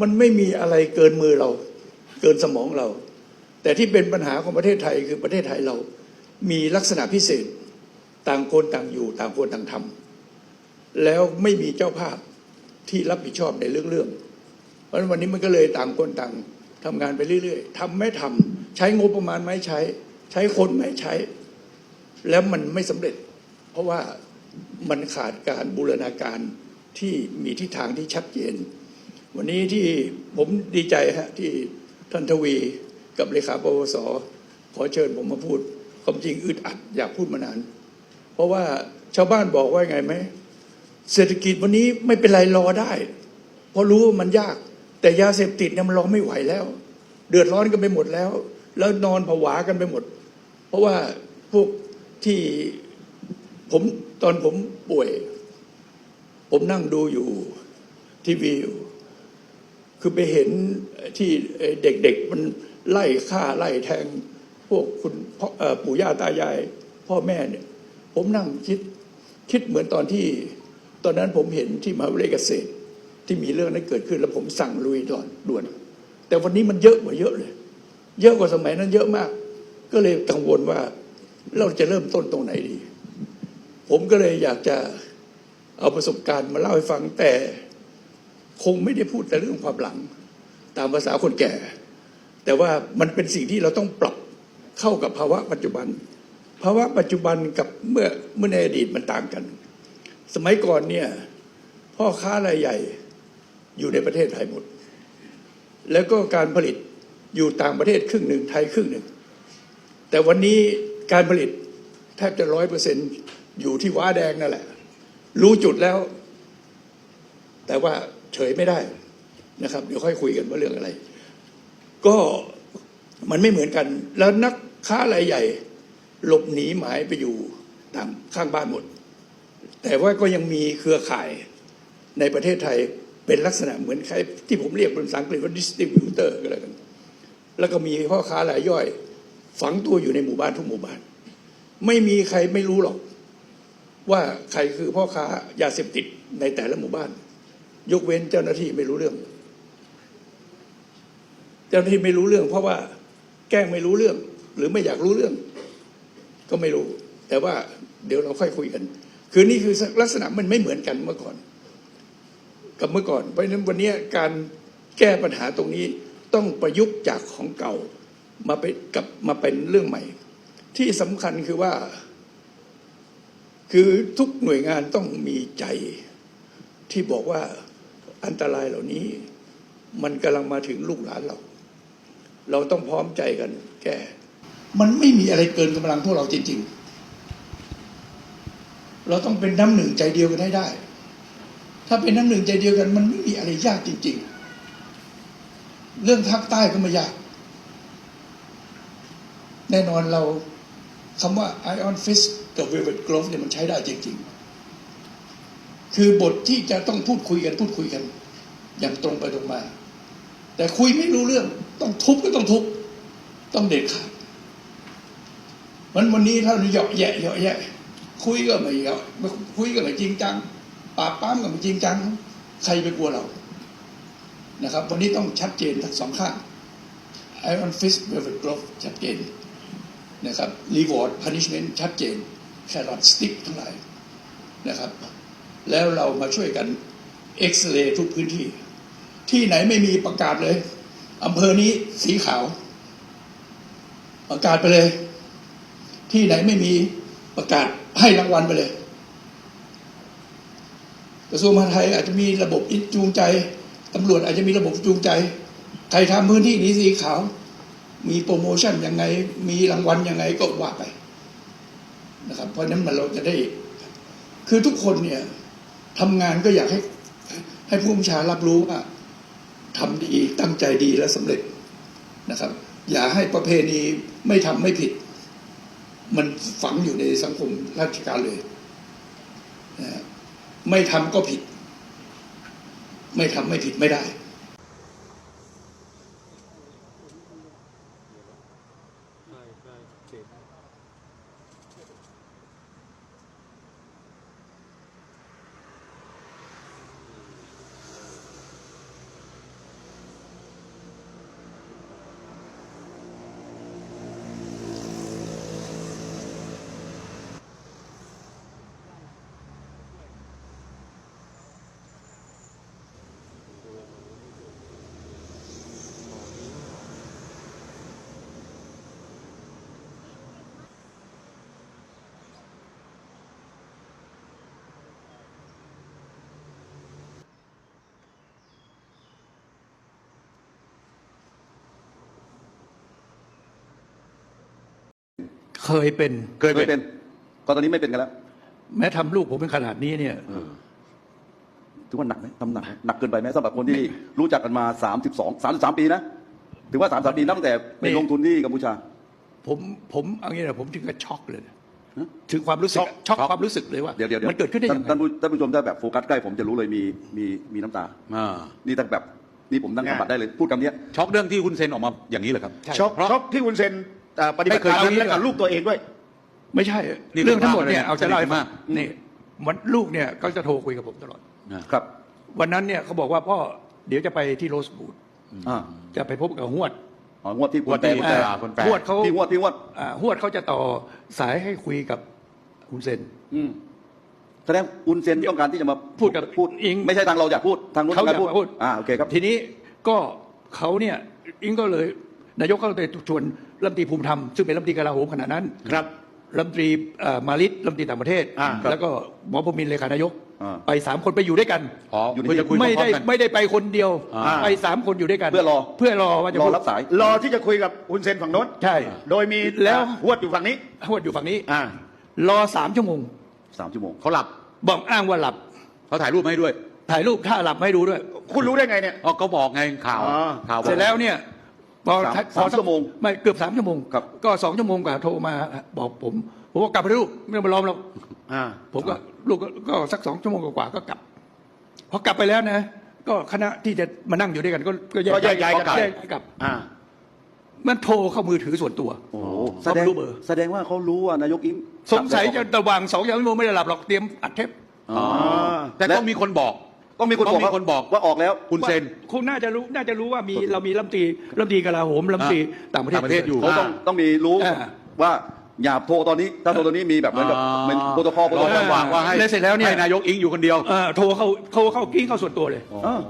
มันไม่มีอะไรเกินมือเรา เกินสมองเรา แต่ที่เป็นปัญหาของประเทศไทยคือประเทศไทยเรา มีลักษณะพิเศษ ต่างคนต่างอยู่ ต่างคนต่างทำแล้วไม่มีเจ้าภาพที่รับผิดชอบในเรื่องเรื่องๆเพราะฉะนั้นวันนี้มันก็เลยต่างคนต่างทำงานไปเรื่อยๆทำไม่ทำใช้งบประมาณไม่ใช้ ใช้คนไม่ใช้ แล้วมันไม่สำเร็จ เพราะว่ามันขาดการบูรณาการที่มีทิศทางที่ชัดเจน วันนี้ที่ผมดีใจฮะที่ท่านทวีกับเลขาปวสขอเชิญผมมาพูดความจริงอึดอัดอยากพูดมานาน เพราะว่าชาวบ้านบอกว่าไงไหมเศรษฐกิจวันนี้ไม่เป็นไรรอได้ เพราะรู้ว่ามันยาก แต่ยาเสพติดเนี่ยมันรอไม่ไหวแล้ว เดือดร้อนกันไปหมดแล้ว แล้วนอนผวากันไปหมด เพราะว่าพวกที่ผมตอนผมป่วย ผมนั่งดูอยู่ทีวีอยู่ คือไปเห็นที่เด็กๆมันไล่ฆ่าไล่แทงพวกคุณปู่ย่าตายาย พ่อแม่เนี่ย ผมนั่งคิดคิดเหมือนตอนที่ ตอนนั้นผมเห็นที่มหาวิทยาลัยเกษตร ที่มีเรื่องนั้นเกิดขึ้น แล้วผมสั่งลุยด่วนด่วน แต่วันนี้มันเยอะกว่าเยอะเลย เยอะกว่าสมัยนั้นเยอะมาก ก็เลยกังวลว่าเราจะเริ่มต้นตรงไหนดี ผมก็เลยอยากจะเอาประสบการณ์มาเล่าให้ฟังแต่ คงไม่ได้พูดแต่เรื่องความหลัง ตามภาษาคนแก่ แต่ว่ามันเป็นสิ่งที่เราต้องปรับเข้ากับภาวะปัจจุบัน ภาวะปัจจุบันกับเมื่อเมื่อในอดีตมันต่างกัน สมัยก่อนเนี่ยพ่อค้ารายใหญ่อยู่ในประเทศไทยหมด แล้วก็การผลิตอยู่ต่างประเทศครึ่งหนึ่งไทยครึ่งหนึ่ง แต่วันนี้การผลิตแทบจะร้อยเปอร์เซ็นอยู่ที่ว้าแดงนั่นแหละ รู้จุดแล้ว แต่ว่า เฉยไม่ได้นะครับเดี๋ยวค่อยคุยกันว่าเรื่องอะไร ก็มันไม่เหมือนกัน แล้วนักค้ารายใหญ่ หลบหนีหมายไปอยู่ตามข้างบ้านหมด แต่ว่าก็ยังมีเครือข่ายในประเทศไทยเป็นลักษณะเหมือนใครที่ผมเรียกเป็นภาษาอังกฤษว่า distributor ก็แล้วกัน แล้วก็มีพ่อค้ารายย่อย ฝังตัวอยู่ในหมู่บ้านทุกหมู่บ้าน ไม่มีใครไม่รู้หรอก ว่าใครคือพ่อค้ายาเสพติดในแต่ละหมู่บ้าน ยกเว้นเจ้าหน้าที่ไม่รู้เรื่อง เจ้าหน้าที่ไม่รู้เรื่อง เพราะว่าแกล้งไม่รู้เรื่อง หรือไม่อยากรู้เรื่อง ก็ไม่รู้ แต่ว่าเดี๋ยวเราค่อยคุยกัน คือนี่คือลักษณะมันไม่เหมือนกันเมื่อก่อน กับเมื่อก่อน เพราะฉะนั้นวันนี้การแก้ปัญหาตรงนี้ต้องประยุกต์จากของเก่ามาไปกับมาเป็นเรื่องใหม่ ที่สำคัญคือว่า คือทุกหน่วยงานต้องมีใจที่บอกว่า อันตรายเหล่านี้ มันกำลังมาถึงลูกหลานเรา เราต้องพร้อมใจกัน แก้ มันไม่มีอะไรเกินกำลังพวกเราจริง ๆ เราต้องเป็นน้ำหนึ่งใจเดียวกันให้ได้ ถ้าเป็นน้ำหนึ่งใจเดียวกัน มันไม่มีอะไรยากจริง ๆ เรื่องภาคใต้ก็ไม่ยาก แน่นอนเราคำว่า Ion Fist กับ Velvet Glove เนี่ยมันใช้ได้จริง ๆ คือบทที่จะต้องพูดคุยกันพูดคุยกัน อย่างตรงไปตรงมา แต่คุยไม่รู้เรื่อง ต้องทุบก็ต้องทุบ ต้องเด็ดขาดมันวันนี้ถ้าเราเหยาะแยะเหยาะแยะ คุยก็ไม่เหยาะคุยก็ไม่จริงจังปาปรามก็ไม่จริงจัง ใครไปกลัวเรา นะครับ วันนี้ต้องชัดเจนทั้งสองข้าง Iron Fist Velvet Glove ชัดเจนนะครับ Reward Punishment ชัดเจน Carrot Stick ทั้งหลายนะครับ แล้วเรามาช่วยกันเอ็กซเรย์ทุกพื้นที่ ที่ไหนไม่มีประกาศเลยอำเภอนี้สีขาว ประกาศไปเลย ที่ไหนไม่มีประกาศให้รางวัลไปเลย กระทรวงมหาดไทยอาจจะมีระบบอิจูงใจตำรวจอาจจะมีระบบจูงใจ ใครทำพื้นที่นี้สีขาว มีโปรโมชั่นยังไง มีรางวัลยังไงก็ว่าไปนะครับ เพราะฉะนั้นมันเราจะได้ คือทุกคนเนี่ย ทำงานก็อยากให้ ให้ผู้บัญชารับรู้ว่าทำดีตั้งใจดีและสำเร็จนะครับ อย่าให้ประเพณีไม่ทำไม่ผิด มันฝังอยู่ในสังคมราชการเลยนะไม่ทำก็ผิด ไม่ทำไม่ผิดไม่ได้ ใช่ใช่เจ็บ เคยเป็น เคยเป็นก็ตอนนี้ไม่เป็นกันแล้วแม้ทำลูกผมเป็นขนาดนี้เนี่ย ถือว่าหนักไหมทำหนักไหมหนักเกินไปไหมสำหรับคนที่รู้จักกันมา 32 33 ปีนะถือว่า 33 ปีนับตั้งแต่ไปนี่ ลงทุนที่กัมพูชา ผมผมเอางี้นะผมถึงกับช็อกเลยนะฮะ ถึงความรู้สึกช็อกช็อกช็อก ความรู้สึกเลยว่าเดี๋ยวเดี๋ยวดี๋ยวมันเกิดขึ้นได้ยังไงท่านผู้ท่านผู้ชมถ้าแบบโฟกัสใกล้ผมจะรู้เลยมีมีมีน้ำตา อ่า นี่ตั้งแบบนี่ผมนั่งสัมผัสได้เลยพูดคำเนี้ย ช็อกเรื่องที่คุณเซนออกมาอย่างนี้เหรอครับใช่ช็อกเพราะช็อกที่คุณเซน เอ่อปฏิบัติไม่เคยการนั้นเอางี้และกับเหรอลูกตัวเองด้วย ไม่ใช่นี่เรื่องทั้งหมดเนี่ยเป็นเอาจะเล่าให้มามากกนี่วันลูกเนี่ยก็จะโทรคุยกับผมตลอดครับ วันนั้นเนี่ยเขาบอกว่าพ่อเดี๋ยวจะไปที่โรสบูดอ่าจะไปพบกับหวดอ๋องวดที่งวดที่คุณอ่าแปลคนแปลหวดเขาพี่งวดพี่งวดอ่าหวดเขาจะต่อสายให้คุยกับคุณเซนอืมแสดงอุนเซนต้องการที่จะมาพูดกับพูดอิงไม่ใช่ทางเราอยากพูดทางนู้นเขาต้อองยากการมาพูดอ่าโอเคครับทีนี้ก็เขาเนี่ยอิงก็เลย นายกก็เลยชวนรัฐมนตรีภูมิธรรมซึ่งเป็นรัฐมนตรีกลาโหมขณะนั้นครับรัฐมนตรีเอ่อมาลิตรัฐมนตรีต่างประเทศอ่าครับแล้วก็หมอพรหมินทร์เลขานายกอ่าไปสามคนไปอยู่ด้วยกันอ๋ออยู่ในเพื่อจะคุยไม่ได้พร้อๆกันไม่ได้ไปคนเดียวอ่าไปสามคนอยู่ด้วยกัน เพื่อรอเพื่อรอว่าจะรอพูดรับสาย รอที่จะคุยกับคุณเซนฝั่งโน้นใช่ โดยมีแล้วหวดอยู่ฝั่งนี้หวดอยู่ฝั่งนี้อ่ารอสามชั่วโมงสามชั่วโมงเขาหลับบอกอ้างว่าหลับเขาถ่ายรูปมาให้ด้วย ถ่ายรูปถ้าหลับไม่ดูด้วย คุณรู้ได้ไงเนี่ยอ๋อเขาบอกไงข่าวอ๋อข่าวบอกเสร็จแล้วเนี่ย พอสามพอสามชั่วโมงไม่เกือบสามชั่วโมงครับ ก็สองชั่วโมงกว่าโทรมาบอกผมผมว่ากลับไปลูกไม่ต้องมาล้อมหรอกอ่าผมก็ลูกก็ก็สักสองชั่วโมงกว่าๆก็กลับพอกลับไปแล้วนะ ก็คณะที่จะมานั่งอยู่ด้วยกันก็ก็แยกก็แยกย้ายกันไปแยกลับ อ่ามันโทรเข้ามือถือส่วนตัว โอ้โหเขาแสดงรู้เบอร์ แสดงว่าเขารู้ว่านายกอิงสงสัยจะระหว่างสองชั่วโมงไม่ได้หลับหรอกเตรียมอัดเทปอ๋อแต่ต้องมีคนบอก ต้องมีคนบอกต้องมีคนบอกว่าออกแล้วคุณเซนว่าคงน่าจะรู้น่าจะรู้ว่ามีเรามีรัฐมนตรีรัฐมนตรีกลาโหมรัฐมนตรีต่างประเทศต่างประเทศอยู่ เขาต้องต้องมีรู้อ่าว่าอย่าโทรตอนนี้ ถ้าโทรตอนนี้มีแบบเหมือนกับอ่าเป็นโปรโตคอลโปรรโตอคอจัลงหวะว่าให้แล้วเสร็จแล้วเนี่ยให้นายกอิงอยู่คนเดียวเอ่อโทรเข้าโทรเข้ากิ้งเข้าส่วนตัวเลยอ่า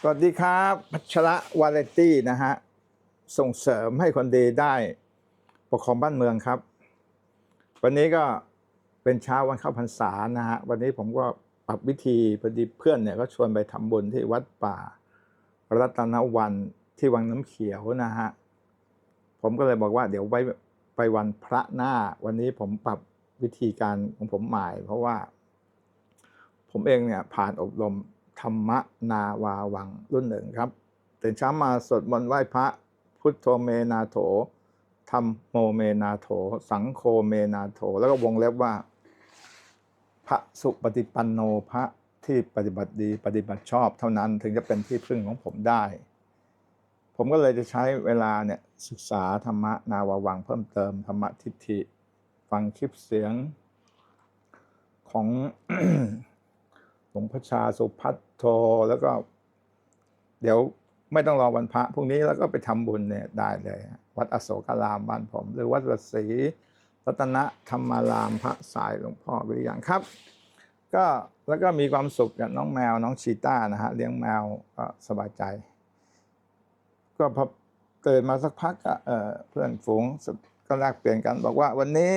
สวัสดีครับพัชระวาเลนตี้นะฮะส่งเสริมให้คนดีได้ปกครองบ้านเมืองครับ วันนี้ก็เป็นเช้าวันเข้าพรรษานะฮะวันนี้ผมก็ ปรับวิธีพอดีเพื่อนเนี่ยก็ชวนไปทำบุญที่วัดป่า รัตนวันที่วังน้ำเขียวนะฮะผมก็เลยบอกว่าเดี๋ยวไว้ไปวันพระหน้า วันนี้ผมปรับวิธีการของผมใหม่เพราะว่า ผมเองเนี่ยผ่านอบรมธรรมนาวาวังรุ่นหนึ่งครับตื่นเช้ามาสวดมนต์ไหว้พระพุทโธเมนาโถธรรมโมเมนาโถ สังโฆเมนาโถ แล้วก็วงเล็บว่า พระสุปฏิปันโนพระที่ปฏิบัติดีปฏิบัติชอบเท่านั้นถึงจะเป็นที่พึ่งของผมได้ ผมก็เลยจะใช้เวลาเนี่ยศึกษาธรรมะนาวาวังเพิ่มเติมธรรมะทิฏฐิ ฟังคลิปเสียงของหลวงพ่อชาสุพัทโทแล้วก็ เดี๋ยวไม่ต้องรอวันพระพรุ่งนี้แล้วก็ไปทำบุญเนี่ยได้เลย วัดอโศการามบ้านผม หรือวัดวัดศ รัตนธรรมารามพระสายหลวงพ่อวิริยังครับ ก็แล้วก็มีความสุขกับน้องแมวน้องชีต้านะฮะเลี้ยงแมวก็สบายใจ ก็พอตื่นมาสักพักก็เออเพื่อนฝูงก็แลกเปลี่ยนกัน บอกว่าวันนี้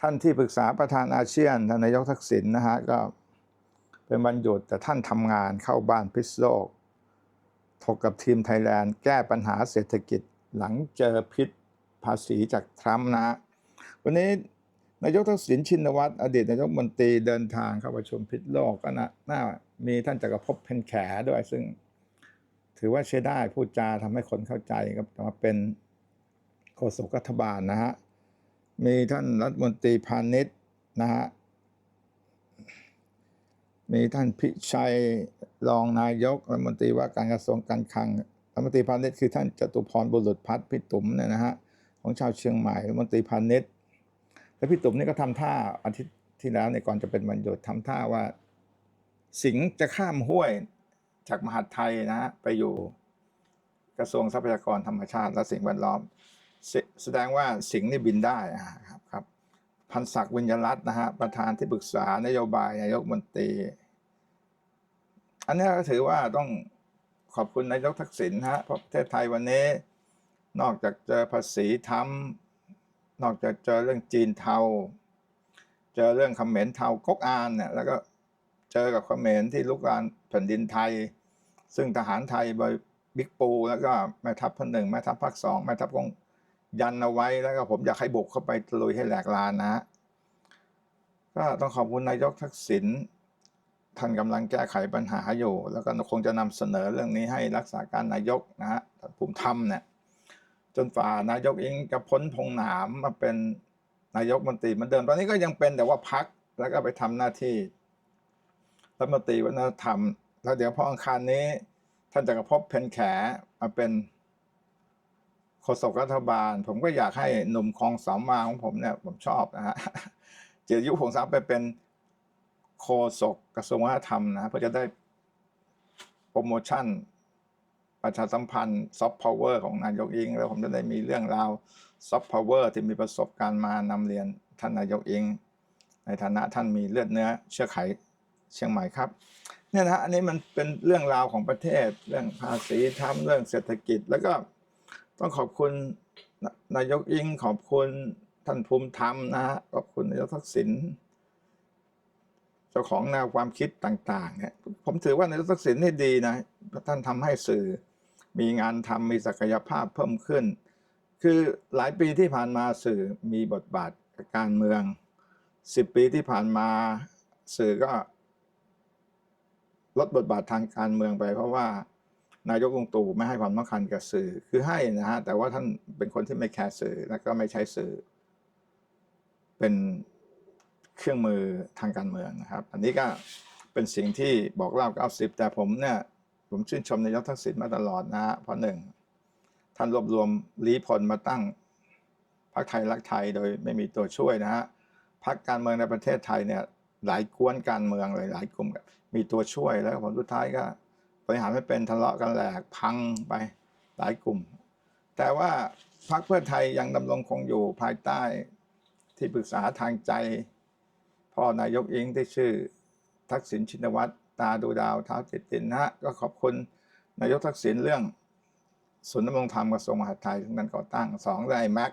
ท่านที่ปรึกษาประธานอาเซียนท่านนายกทักษิณนะฮะก็เป็นวันหยุดแต่ท่านทำงานเข้าบ้านพิษโลกถกกับทีมไทยแลนด์ แก้ปัญหาเศรษฐกิจหลังเจอพิษ ภาษีจากทรัมป์นะฮะวันนี้นายกทักษิณชินวัตรอดีตนายกมนตรีเดินทางเข้าประชุมพิษโลกก็นะน่ามีท่านจักรภพเพนแขด้วย ซึ่ง ถือว่าใช้ได้พูดจาทำให้คนเข้าใจครับมาเป็นโฆษกรัฐบาลนะฮะ มีท่านรัฐมนตรีพาณิชย์นะฮะ มีท่านพิชัยรองนายกรัฐมนตรีว่าการกระทรวงการคลังรัฐมนตรีพาณิชย์คือท่านจตุพรบุรุษพัฒน์พี่ตุ๋มเนี่ยนะฮะ ของชาวเชียงใหม่รัฐมนตรีพาณิชย์และพี่ตุ๋มนี่ก็ทำท่าอาทิตย์ที่แล้วในก่อนจะเป็นวันหยุดทำท่าว่า สิงห์จะข้ามห้วยจากมหาดไทยนะฮะไปอยู่กระทรวงทรัพยากรธรรมชาติ และสิ่งแวดล้อม แสดงว่าสิงห์นี่บินได้อะครับครับพันศักดิ์วิญญรัตน์นะฮะประธานที่ปรึกษานโยบายนายกมนตรี อันนี้ก็ถือว่าต้องขอบคุณนายกทักษิณฮะเพราะประเทศไทยวันนี้ นอกจากเจอภาษีทำนอกจากเจอเรื่องจีนเทา เจอเรื่องเขมรเทาก๊กอานเนี่ยแล้วก็เจอกับเขมรที่ลุกรานแผ่นดินไทย ซึ่งทหารไทยโดยบิ๊กปู แล้วก็แม่ทัพภาคหนึ่งแม่ทัพภาคสองแม่ทัพกองยันเอาไว้แล้วก็ผมอยากให้บุกเข้าไปตลุยให้แหลกลานนะ ก็ต้องขอบคุณนายกทักษิณท่านกำลังแก้ไขปัญหาอยู่ แล้วก็คงจะนำเสนอเรื่องนี้ให้รักษาการนายกนะฮะภูมิธรรมเนี่ย จนฝ่านายกเองจะพ้นพงหนามมาเป็นนายกมนตรีเหมือนเดิม ตอนนี้ก็ยังเป็นแต่ว่าพักแล้วก็ไปทำหน้าที่รัฐมนตรีวัฒนธรรม แล้วเดี๋ยวพออังคารนี้ ท่านจักรภพบเพนแขมาเป็นโฆษกรัฐบาล ผมก็อยากให้หนุ่มคลองสามมาของผมเนี่ยผมชอบนะฮะเจริญยุพงศ์ทรัพย์ไปเป็นโฆษกกระทรวงวัฒนธรรมนะเพื่อจะได้โปรโมชั่น ประชาสัมพันธ์ซอฟต์พาวเวอร์ของนายกอิง แล้วผมจะได้มีเรื่องราวซอฟต์พาวเวอร์ที่มีประสบการณ์มานำเรียนท่านนายกอิง ในฐานะท่านมีเลือดเนื้อเชื้อไขเชียงใหม่ครับเนี่ยนะฮะอันนี้มันเป็นเรื่องราวของประเทศ เรื่องภาษีทำเรื่องเศรษฐกิจ แล้วก็ต้องขอบคุณนายกอิงขอบคุณท่านภูมิธรรมนะฮะขอบคุณนายกทักษิณเจ้าของแนวความคิดต่างๆเนี่ยผมถือว่านายกทักษิณนี่ดีนะท่านทำให้สื่อ มีงานทำมีศักยภาพเพิ่มขึ้น คือหลายปีที่ผ่านมาสื่อมีบทบาทกับการเมืองสิบปีที่ผ่านมาสื่อก็ ลดบทบาททางการเมืองไป เพราะว่านายกลุงตู่ไม่ให้ความสำคัญกับสื่อ คือให้นะฮะ แต่ว่าท่านเป็นคนที่ไม่แคร์สื่อแล้วก็ไม่ใช้สื่อ เป็นเครื่องมือทางการเมืองนะครับ อันนี้ก็เป็นสิ่งที่บอกเล่าเก้าสิบแต่ผมเนี่ย ผมชื่นชมนายกทักษิณมาตลอดนะฮะเพราะหนึ่งท่านรวบรวมลีพลมาตั้งพรรคไทยรักไทยโดยไม่มีตัวช่วยนะฮะพรรคการเมืองในประเทศไทยเนี่ยหลายกวนการเมืองเลยหลายกลุ่มมีตัวช่วยแล้วผลสุดท้ายก็บริหารไม่เป็นทะเลาะกันแหลกพังไปหลายกลุ่ม แต่ว่าพรรคเพื่อไทยยังดำรงคงอยู่ภายใต้ที่ปรึกษาทางใจ พ่อนายกอิงที่ชื่อทักษิณชินวัตร ตาดูดาวเท้าติดตินนะฮะก็ขอบคุณนายกทักษิณเรื่องศูนย์ดำรงธรรมกระทรวงมหาดไทยที่นั้นก่อตั้งสองได้แม็ก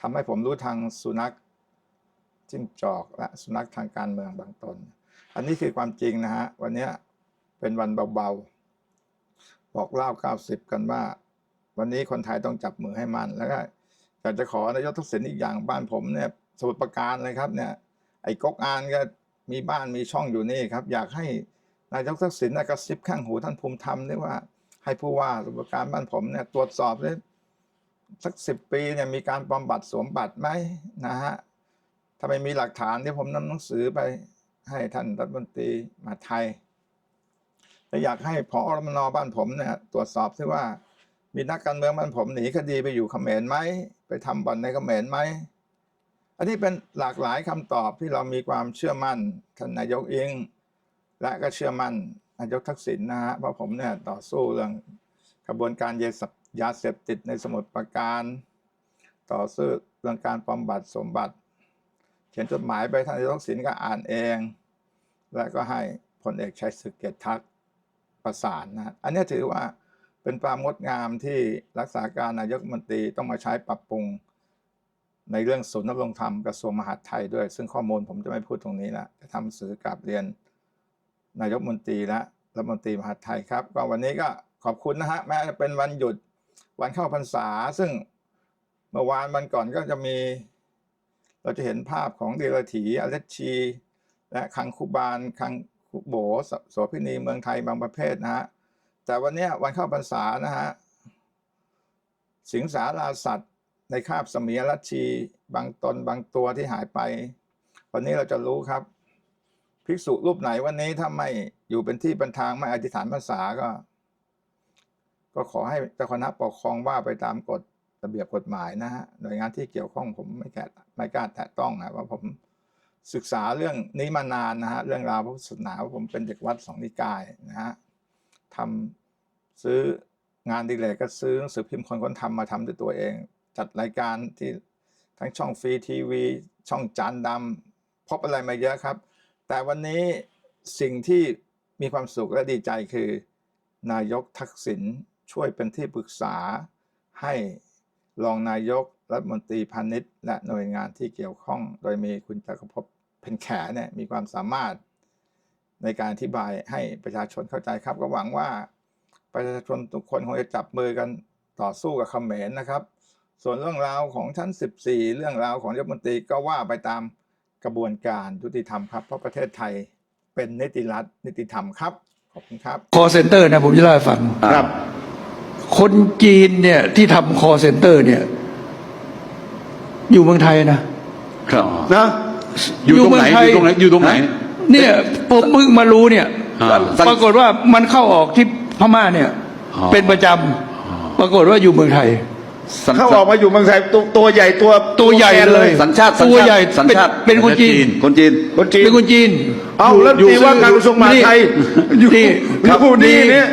ทำให้ผมรู้ทางสุนัขจิ้งจอกและสุนัขทางการเมืองบางตน อันนี้คือความจริงนะฮะ วันนี้เป็นวันเบาๆ บอกเล่า 90 กันว่า วันนี้คนไทยต้องจับมือให้มัน แล้วก็อยากจะขอนายกทักษิณอีกอย่างบ้านผมเนี่ยสมุทรปราการเลยครับเนี่ย ไอ้ก๊กอานก็ มีบ้านมีช่องอยู่นี่ครับ อยากให้นายกทักษิณนะกระซิบข้างหูท่านภูมิธรรมด้วยว่า ให้ผู้ว่าสมุปราการบ้านผมเนี่ยตรวจสอบเลยสักสิบปีเนี่ยมีการบำบัดสวมบัตรไหมนะฮะถ้าไม่มีหลักฐานที่ผมนำหนังสือไปให้ท่านรัฐมนตรีมาไทยและอยากให้พอรมนบ้านผมเนี่ยตรวจสอบซิว่ามีนักการเมืองบ้านผมหนีคดีไปอยู่เขมรไหมไปทำบ่อนในเขมรไหม อันนี้เป็นหลากหลายคำตอบที่เรามีความเชื่อมั่นท่านนายกเองและก็เชื่อมั่นนายกทักษิณนะฮะเพราะผมเนี่ยต่อสู้เรื่องกระบวนการยาเสพยาเสพติดในสมุทรปราการ ต่อสู้เรื่องการบำบัดสมบัติ เขียนจดหมายไปท่านนายกทักษิณก็อ่านเอง และก็ให้พลเอกชัยศึกเกยรตทักษประสานนะอันนี้ถือว่าเป็นความงดงามที่รักษาการนายกมนตรีต้องมาใช้ปรับปรุง ในเรื่องศูนย์นำรงธรรมกระทรวงมหาดไทยด้วย ซึ่งข้อมูลผมจะไม่พูดตรงนี้ละจะทำสื่อกราบเรียน นายกมนตรีและรัฐมนตรีมหาดไทยครับก็วันนี้ก็ขอบคุณนะฮะแม้จะเป็นวันหยุดวันเข้าพรรษา ซึ่งเมื่อวานวันก่อนก็จะมี เราจะเห็นภาพของเดลถีอเลชี และคังคูบานคังคุโบสโสพินีเมืองไทยบางประเภทนะฮะแต่วันนี้วันเข้าพรรษานะฮะสิงสาราสัตว์ ในคาบเสมียรัชีบางตนบางตัวที่หายไป วันนี้เราจะรู้ครับ ภิกษุรูปไหนวันนี้ถ้าไม่อยู่เป็นที่เป็นทางไม่อธิษฐานภาษาก็ ก็ขอให้เจ้าคณะปกครองว่าไปตามกฎระเบียบกฎหมายนะฮะหน่วยงานที่เกี่ยวข้องผมไม่แกไม่กล้าแตะต้องนะว่าผมศึกษาเรื่องนี้มานานนะฮะเรื่องราวพระศาสนาผมเป็นเด็กวัดสองนิกายนะฮะทำซื้องานดีเลยก็ซื้อหนังสือพิมพ์คนคนทำมาทำด้วยตัวเอง จัดรายการที่ทั้งช่องฟรีทีวี ช่องจานดำพบอะไรมาเยอะครับ แต่วันนี้สิ่งที่มีความสุขและดีใจคือ นายกทักษิณช่วยเป็นที่ปรึกษา ให้รองนายกรัฐมนตรีพาณิชย์ และหน่วยงานที่เกี่ยวข้อง โดยมีคุณจักรภพเพ็ญแขเนี่ยมีความสามารถในการอธิบายให้ประชาชนเข้าใจครับ ก็หวังว่าประชาชนทุกคนคงจะจับมือกันต่อสู้กับเขมรนะครับ ส่วนเรื่องราวของชั้น 14 เรื่องราวของรัฐมนตรีก็ว่าไปตามกระบวนการยุติธรรมครับ เพราะประเทศไทยเป็นนิติรัฐนิติธรรมครับ ขอบคุณครับ คอเซ็นเตอร์นะผมจะเล่าให้ฟังครับ คนจีนเนี่ยที่ทำคอเซ็นเตอร์เนี่ย อยู่เมืองไทยนะครับนะอยู่ตรงไหนอยู่อยู่ตรงไหนเมืองไทยอยู่ตรงไหน เนี่ยผมเพิ่งมารู้เนี่ยอ่าปรากฏว่ามันเข้าออกที่พม่าเนี่ยอ๋อเป็นประจำปรากฏว่าอยู่เมืองไทย สัญเข้าออกมาอยู่เมืองไทยตัวตัวใหญ่ตัวตัวใหญ่แกนเลยสัญชาติตัวใหญ่สัญชาติเป็นเป็นคนจีน คนจีน คนจีนเป็นคนจีนเอาแล้วตีว่าการกระทรวงมหาดไทยอยู่นี่ครับนี่เนี่ย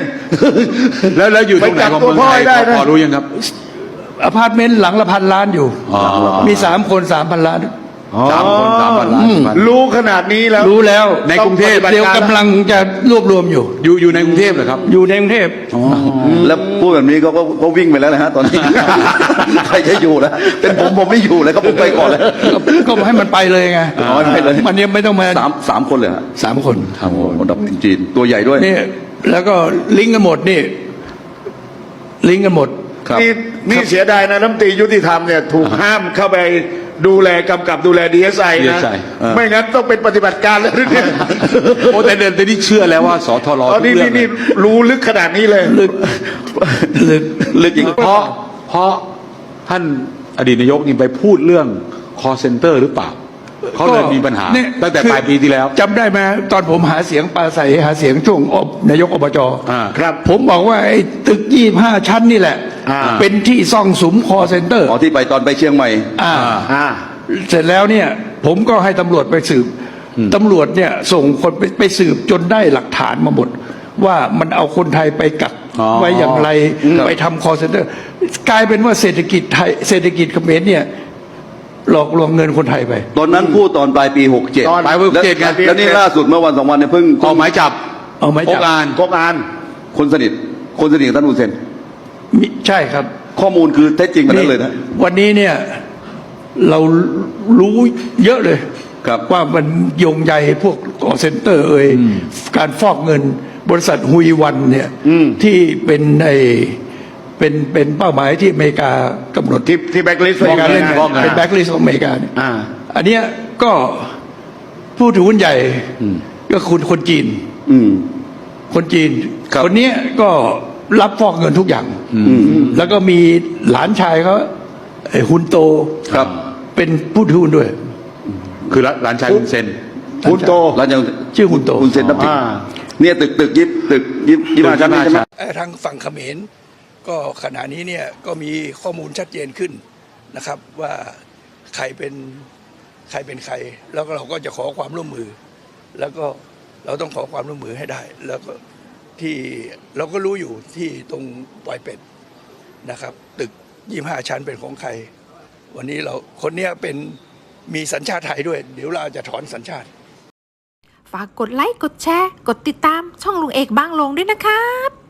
แล้วแล้วอยู่ตรงไหนไปจับของตัวเมืองพ่อไทยให้ได้นะ พอรู้ยังครับ อพาร์ตเมนต์หลังละพันล้านอยู่ อ๋อ มีสามคนสามพันล้าน สามคนสามพันล้านอืมรู้ขนาดนี้แล้วรู้แล้วในกรุงเทพต้องปฏิบัติเดี๋ยวการกำลังจะรวบรวมอยู่ อยู่อยู่ในกรุงเทพเหรอครับ อยู่ในกรุงเทพแล้วพูดแบบนี้ก็ก็ก็วิ่งไปแล้วนะฮะตอนนี้ใครจะอยู่แล้วเป็นผมผมไม่อยู่เลยครับผมไปก่อนเลยก็ก็ให้มันไปเลยไงอ๋อให้ไปเลยมันยังไม่ต้องมาสามสามคนเลยฮะสามคนโอ้โหระดับจีนตัวใหญ่ด้วยนี่แล้วก็ลิงก์กันหมดนี่ ลิงก์กันหมด ครับนี่นี่เสียดายนะรัฐมนตรียุติธรรมเนี่ยถูกห้ามเข้าไปดูแลกำกับดูแลดีเอสไอนะ DSI เออ ไม่งั้นต้องเป็นปฏิบัติการแล้วเนี่ยโอ้แต่เดินแต่นี่เชื่อแล้วว่าสทรตอนทุกนี้เรื่อนี่งนี่เลยรู้ลึกขนาดนี้เลย ลึกลึกลึกจริงเพราะเพราะท่านอดีตนายกนี่ไปพูดเรื่อง call center หรือเปล่า เขาเลยมีปัญหา เนี่ยตั้งแต่คือปลายปีที่แล้ว จำได้ไหมตอนผมหาเสียงปราศัยหาเสียงช่วงอบนายกอบจอ่าครับผมบอกว่าไอ้ตึกยี่ห้าชั้นนี่แหละ อ่า เป็นที่ซ่องสุมคอเซ็นเตอร์ อ๋อที่ไปตอนไปเชียงใหม่ อ่า อ่า เสร็จแล้วเนี่ยผมก็ให้ตำรวจไปสืบตำรวจเนี่ยส่งคนไปไปสืบจนได้หลักฐานมาหมด ว่ามันเอาคนไทยไปกักอ๋อไว้อย่างไรไปทำคอเซ็นเตอร์ กลายเป็นว่าเศรษฐกิจไทยเศรษฐกิจเขมรเนี่ย หลอกลวงเงินคนไทยไป ตอนนั้นพูดตอนปลายปี 67ตอนปลายปี67ไง แล้วนี่ล่าสุดเมื่อวันสองวันเนี่ยเพิ่งออกหมายจับเอาหมายจับกอ่านกบอานคนสนิท คนสนิทกับท่านอุนเซนมิใช่ครับข้อมูลคือเท็จจริงแบบนั้นเลยนะ วันนี้เนี่ยเรารู้เยอะเลยครับ ว่ามันโยงใยพวกคอเซ็นเตอร์เอ่ยการฟอกเงินบริษัทฮุยวันเนี่ยที่เป็นไอ เป็นเป็นเป้าหมายที่อเมริกากำหนดที่ที่แบ็กลิสต์ในการเล่นฟอกเงินเป็นแบ็กลิสของอเมริกาเนี่ยอ่าอันเนี้ยก็ผู้ถือหุ้นใหญ่ก็คุณคนจีนอืมคนจีนครับคนเนี้ยก็รับฟอกเงินทุกอย่างแล้วก็มีหลานชายเขาไอ้ฮุนโตครับ เป็นผู้ถือหุ้นด้วย คือหลานชายคุณเซนคุณโตแล้วยังชื่อฮุนโตอุนเซนนับถืออ่าเนี่ยตึกตึกยิบตึกยิบยิบมาชั้นนี้ใช่ไหมเอ่อทางฝั่งเขมร ก็ขณะนี้เนี่ยก็มีข้อมูลชัดเจนขึ้นนะครับว่าใครเป็นใครเป็นใคร แล้วก็เราก็จะขอความร่วมมือ แล้วก็เราต้องขอความร่วมมือให้ได้ แล้วก็ที่เราก็รู้อยู่ที่ตรงปลอยเป็ดนะครับตึกยี่ห้าชั้นเป็นของใคร วันนี้เราคนนี้เป็นมีสัญชาติไทยด้วย เดี๋ยวเราจะถอนสัญชาติ ฝากกดไลค์กดแชร์ กดติดตามช่องลุงเอกบางลงด้วยนะครับ